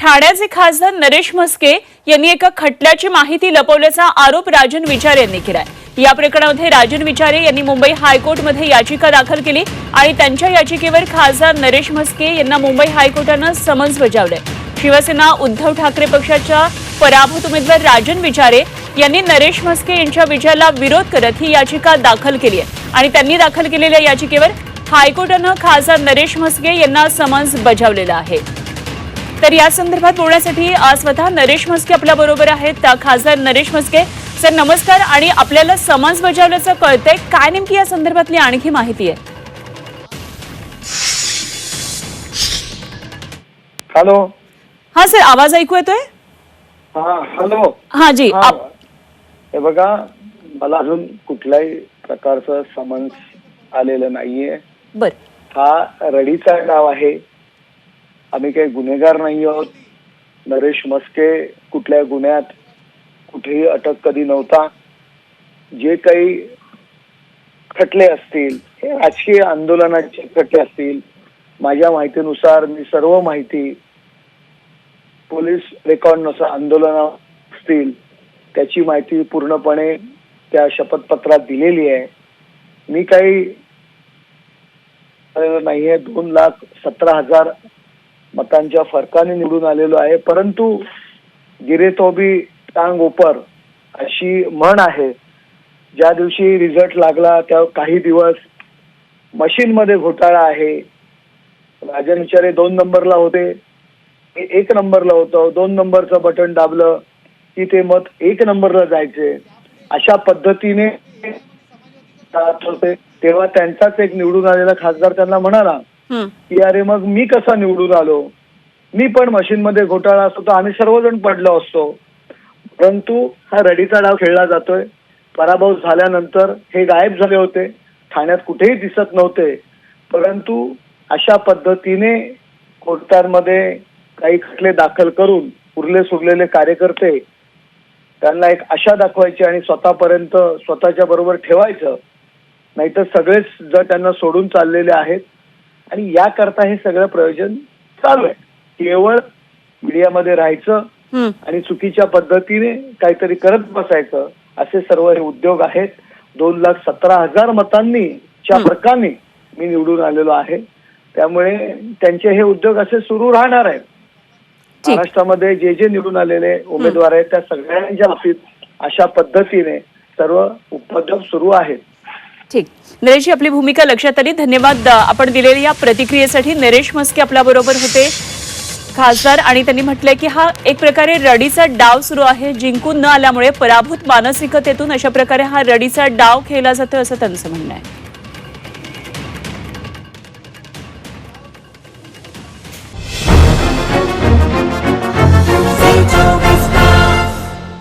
ठाण्याचे खासदार नरेश म्हस्के यांनी एका खटल्याची माहिती लपवल्याचा आरोप राजन विचारे यांनी केलाय. या प्रकरणामध्ये राजन विचारे यांनी मुंबई हायकोर्टमध्ये याचिका दाखल केली आणि त्यांच्या याचिकेवर खासदार नरेश म्हस्के यांना मुंबई हायकोर्टानं समन्स बजावलंय. शिवसेना उद्धव ठाकरे पक्षाच्या पराभूत उमेदवार राजन विचारे यांनी नरेश म्हस्के यांच्या विजयाला विरोध करत ही याचिका दाखल केली आहे. आणि त्यांनी दाखल केलेल्या याचिकेवर हायकोर्टानं खासदार नरेश म्हस्के यांना समन्स बजावलेला आहे. तर या संदर्भात बोलण्यासाठी स्वतः नरेश म्हस्के आपल्या बरोबर आहेत. खासदार नरेश म्हस्के. सर नमस्कार. आणि आपल्याला समन्स बजावल्याचं कळतंय. काय नेमकी या संदर्भातली आणखी माहिती आहे? हॅलो. हा सर आवाज ऐकू येतोय? हा हॅलो. हा जी. हा. आप- हे बघा मला अजून कुठल्याही प्रकारचं समन्स आलेलं नाहीये. बर. हा रडीचा डाव आहे. आम्ही काही गुन्हेगार नाही आहोत. नरेश मस्के कुठल्या गुन्ह्यात कुठेही अटक कधी नव्हता. जे काही खटले असतील हे राजकीय आंदोलनाचे खटले असतील माझ्या माहितीनुसार मी सर्व माहिती पोलीस रेकॉर्डनुसार आंदोलन असतील त्याची माहिती पूर्णपणे त्या शपथपत्रात दिलेली आहे. मी काही नाही नाहीये दोन लाख सतरा हजार मतांच्या फरकाने निवडून आलेलो आहे. परंतु गिरे तो भी टांग उपर अशी म्हण आहे. ज्या दिवशी रिझल्ट लागला त्या काही दिवस मशीन मध्ये घोटाळा आहे. राजन विचारे दोन नंबरला होते. एक नंबरला होतं. दोन नंबरचं बटन दाबलं की ते मत एक नंबरला जायचे. अशा पद्धतीने तेव्हा त्यांचाच एक निवडून आलेला खासदार त्यांना म्हणाला की अरे मग मी कसा निवडून आलो? मी पण मशीन मध्ये घोटाळा असतो तर आम्ही सर्वजण पडलो असतो. परंतु हा रडीचा डाव खेळला जातोय. पराभव झाल्यानंतर हे गायब झाले होते. ठाण्यात कुठेही दिसत नव्हते. परंतु अशा पद्धतीने कोर्टांमध्ये काही खटले दाखल करून उरले सुरलेले कार्यकर्ते त्यांना एक आशा दाखवायची आणि स्वतःपर्यंत स्वतःच्या बरोबर ठेवायचं. नाहीतर सगळेच जर त्यांना सोडून चाललेले आहेत. आणि याकरता हे सगळं प्रयोजन चालू आहे. केवळ मीडियामध्ये राहायचं. आणि चुकीच्या पद्धतीने काहीतरी करत बसायचं असे सर्व हे उद्योग आहेत. दोन लाख सतरा हजार मतांनी च्या फरकाने मी निवडून आलेलो आहे. त्यामुळे त्यांचे हे उद्योग असे सुरू राहणार आहेत. महाराष्ट्रामध्ये जे जे निवडून आलेले उमेदवार आहेत त्या सगळ्यांच्या बाबतीत अशा पद्धतीने सर्व उपद्योग सुरू आहेत. ठीक. नरेश आपली भूमिका लक्षात आली. धन्यवाद आपण दिलेल्या या प्रतिक्रियेसाठी. नरेश मस्के आपल्या बरोबर होते. खासदार आणि त्यांनी म्हटलंय की हा एक प्रकारे रडीचा डाव सुरू आहे. जिंकून न आल्यामुळे पराभूत मानसिकतेतून अशा प्रकारे हा रडीचा डाव खेळला जातो असं त्यांचं म्हणणं आहे.